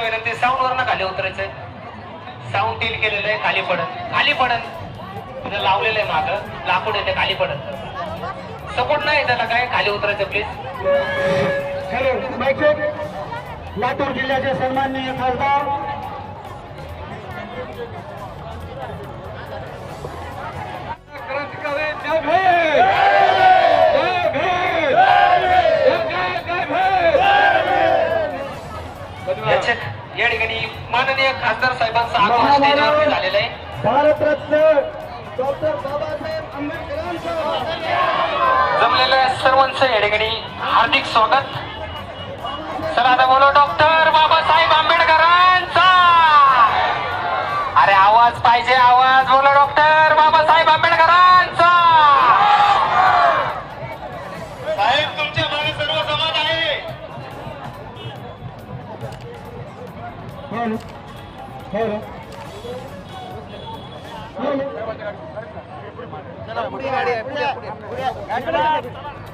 विनंती साऊंड वर खाली उतरायचंय. साऊंड डील केलेलं आहे खाली पडत. खाली पडत. तुझं लावलेलं आहे माग. लाकूड येते खाली पडत. सपोर्ट नाही त्याला काय? खाली उतरायचं प्लीज हॅलो लातूर जिल्ह्याचे सन्माननीय खासदार. याचे या ठिकाणी माननीय खासदार साहेबांचा आगमन स्टेजवरती झालेलं आहे. भारतरत्न डॉक्टर बाबासाहेब आंबेडकरांचं जमलेल्या सर्वांचं या ठिकाणी हार्दिक स्वागत. चला आता बोलो डॉक्टर बाबासाहेब आंबेडकरांचा. अरे आवाज पाहिजे. हो ना? हो ना? हो ना?